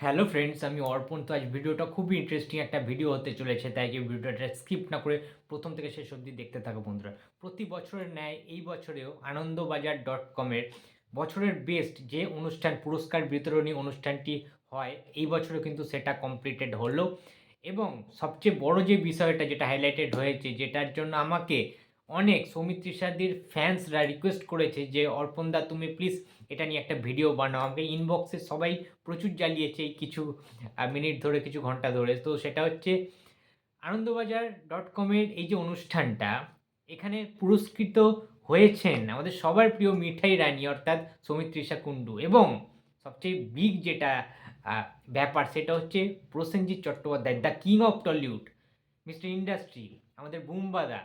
Hello friends, আমি অর্পণ। তো আজ ভিডিওটা খুবই ইন্টারেস্টিং একটা ভিডিও হতে চলেছে, তাই এই ভিডিওটা স্কিপ না করে প্রথম থেকে শেষ অবধি দেখতে থাকো বন্ধুরা। প্রতি বছরের ন্যায় এই বছরেও আনন্দবাজার ডট কমের বছরের বেস্ট যে অনুষ্ঠান, পুরস্কার বিতরণী অনুষ্ঠানটি হয়, এই বছরও কিন্তু সেটা কমপ্লিটেড হলো। এবং সবচেয়ে বড় যে বিষয়টা যেটা হাইলাইটেড হয়েছে, যেটার জন্য আমাকে অনেক সৌমিত্রী সাদির ফ্যান্সরা রিকোয়েস্ট করেছে যে অর্পণদা তুমি প্লিজ এটা নিয়ে একটা ভিডিও বানাও। আমাকে ইনবক্সে সবাই প্রচুর জ্বালিয়েছে এই কিছু মিনিট ধরে, কিছু ঘণ্টা ধরে। তো সেটা হচ্ছে আনন্দবাজার ডট কমের এই যে অনুষ্ঠানটা, এখানে পুরস্কৃত হয়েছেন আমাদের সবার প্রিয় মিঠাই রানী, অর্থাৎ সৌমিত্রিষা কুণ্ডু। এবং সবচেয়ে বিগ যেটা ব্যাপার সেটা হচ্ছে Prosenjit Chattopadhyay the king of Tollywood mister industry আমাদের বুম্বাদা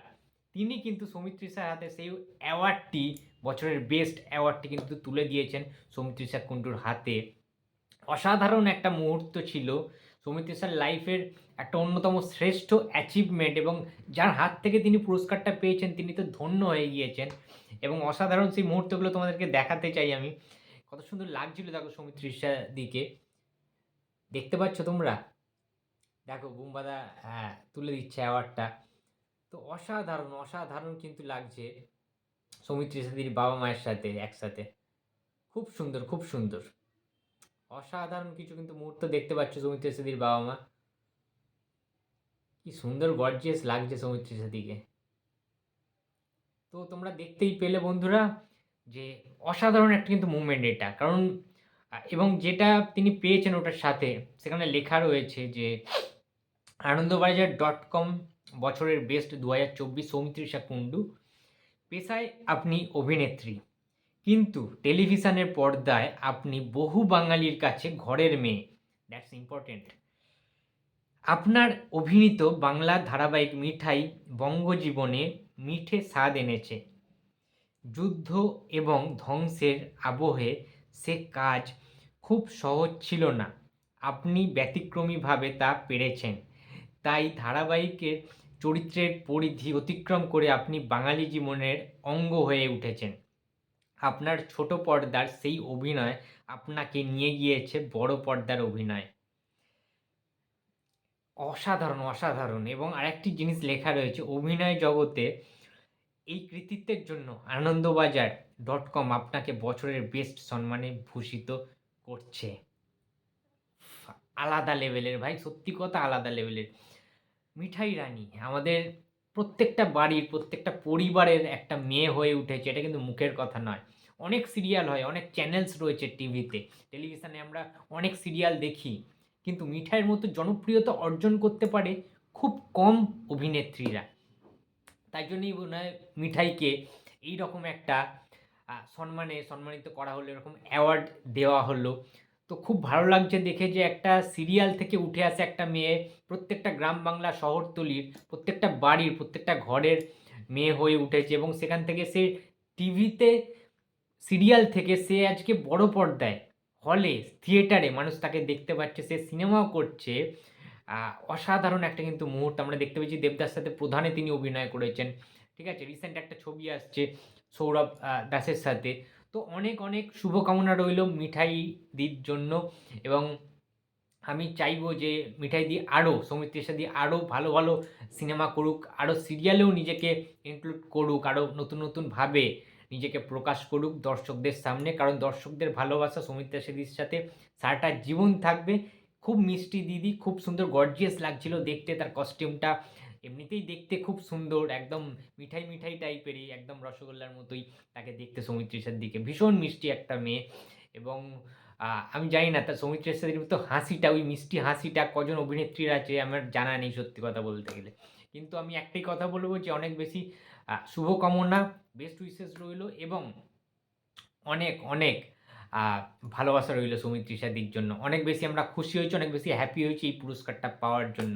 তিনি কিন্তু সৌমিত্রিষার হাতে সেই অ্যাওয়ার্ডটি বছরের বেস্ট অ্যাওয়ার্ডটি কিন্তু তুলে দিয়েছেন সৌমিত্রিষা কুণ্ডুর হাতে। অসাধারণ একটা মুহূর্ত ছিল। সৌমিত্রিষার লাইফের একটা অন্যতম শ্রেষ্ঠ অ্যাচিভমেন্ট এবং যার হাত থেকে তিনি পুরস্কারটা পেয়েছেন, তিনি তো ধন্য হয়ে গিয়েছেন। এবং অসাধারণ সেই মুহূর্তগুলো তোমাদেরকে দেখাতে চাই আমি। কত সুন্দর লাগছিল দেখো সৌমিত্রিষা দিকে। দেখতে পাচ্ছ তোমরা? দেখো, বুম্বাদা হ্যাঁ তুলে দিচ্ছে অ্যাওয়ার্ডটা তো অসাধারণ অসাধারণ কিন্তু লাগছে সৌমিত্রী সাথীর বাবা মায়ের সাথে, একসাথে। খুব সুন্দর খুব সুন্দর। অসাধারণ কিছু কিন্তু মুহূর্ত দেখতে পাচ্ছ সৌমিত্রী সাথীর বাবা মা। কি সুন্দর গর্জিয়াস লাগছে সৌমিত্রী সাথীকে তো তোমরা দেখতেই পেলে বন্ধুরা যে অসাধারণ একটা কিন্তু মুভমেন্ট এটা। কারণ এবং যেটা তিনি পেয়েছেন ওটার সাথে, সেখানে লেখা রয়েছে যে আনন্দবাজার ডট কম বছরের বেস্ট দু হাজার চব্বিশ সৌমিত্রিষা কুণ্ডু। পেশায় আপনি অভিনেত্রী। কিন্তু টেলিভিশনের পর্দায় আপনি বহু বাঙালির কাছে ঘরের মেয়ে। দ্যাটস ইম্পর্টেন্ট আপনার অভিনীত বাংলা ধারাবাহিক মিঠাই বঙ্গজীবনে মিঠে স্বাদ এনেছে। যুদ্ধ এবং ধ্বংসের আবহে সে কাজ খুব সহজ ছিল না। আপনি ব্যতিক্রমীভাবে তা পেরেছেন। তাই ধারাবাহিকের চরিত্রের পরিধি অতিক্রম করে আপনি বাঙালি জীবনের অঙ্গ হয়ে উঠেছেন। আপনার ছোট পর্দার সেই অভিনয় আপনাকে নিয়ে গিয়েছে বড় পর্দার অভিনয়। অসাধারণ অসাধারণ এবং আরেকটি জিনিস লেখা রয়েছে, অভিনয় জগতে এই কৃতিত্বের জন্য আনন্দবাজার ডট কম আপনাকে বছরের বেস্ট সম্মানে ভূষিত করছে। আলাদা লেভেলের ভাই, সত্যি কথা আলাদা লেভেলের। মিঠাই রানী। আমাদের প্রত্যেকটা বাড়ির, প্রত্যেকটা পরিবারের একটা মেয়ে হয়ে উঠেছে, এটা কিন্তু মুখের কথা নয়। অনেক সিরিয়াল হয়, অনেক চ্যানেলস রয়েছে টিভিতে, টেলিভিশনে আমরা অনেক সিরিয়াল দেখি। কিন্তু মিঠাইয়ের মতো জনপ্রিয়তা অর্জন করতে পারে খুব কম অভিনেত্রীরা। তাই জন্যই মনে হয় মিঠাইকে এই রকম একটা সম্মানে সম্মানিত করা হলো, এরকম অ্যাওয়ার্ড দেওয়া হলো। তো খুব ভালো লাগছে দেখে যে একটা সিরিয়াল থেকে উঠে আসে একটা মেয়ে। প্রত্যেকটা গ্রাম বাংলা শহরতলির, প্রত্যেকটা বাড়ির, প্রত্যেকটা ঘরের মেয়ে হয়ে উঠেছে এবং সেখান থেকে সে টিভিতে সিরিয়াল থেকে সে আজকে বড় পর্দায় হলে থিয়েটারে মানুষ তাকে দেখতে পাচ্ছে, সে সিনেমাও করছে। অসাধারণ একটা কিন্তু মুহূর্ত। আমরা দেখতে পেয়েছি দেবদাস সাথে প্রধানে তিনি অভিনয় করেছেন। ঠিক আছে রিসেন্ট একটা ছবি আসছে সৌরভ দাসের সাথে। তো অনেক অনেক শুভকামনা রইল মিঠাই দির জন্য এবং আমি চাইব যে মিঠাই দি আরও সৌমিত্রের সাথে আরও ভালো ভালো সিনেমা করুক আরও সিরিয়ালেও নিজেকে ইনক্লুড করুক আরও নতুন নতুনভাবে নিজেকে প্রকাশ করুক দর্শকদের সামনে। কারণ দর্শকদের ভালোবাসা সৌমিত্রা সেদির সাথে সারাটা জীবন থাকবে। খুব মিষ্টি দিদি, খুব সুন্দর গর্জিয়াস লাগছিল দেখতে, তার কস্টিউমটা এমনিতেই দেখতে খুব সুন্দর, একদম মিঠাই মিঠাই টাইপেরই, একদম রসগোল্লার মতোই তাকে দেখতে সৌমিত্রিষার দিকে। ভীষণ মিষ্টি একটা মেয়ে এবং আমি জানি না তার সৌমিত্রের মতো হাসিটা, ওই মিষ্টি হাসিটা কজন অভিনেত্রীর আছে আমার জানা নেই সত্যি কথা বলতে গেলে। কিন্তু আমি একটাই কথা বলব যে অনেক বেশি শুভকামনা বেস্ট উইসেস রইল এবং অনেক অনেক ভালোবাসা রইল সৌমিত্রী সাদির জন্য। অনেক বেশি আমরা খুশি হয়েছি, অনেক বেশি হ্যাপি হয়েছি এই পুরস্কারটা পাওয়ার জন্য।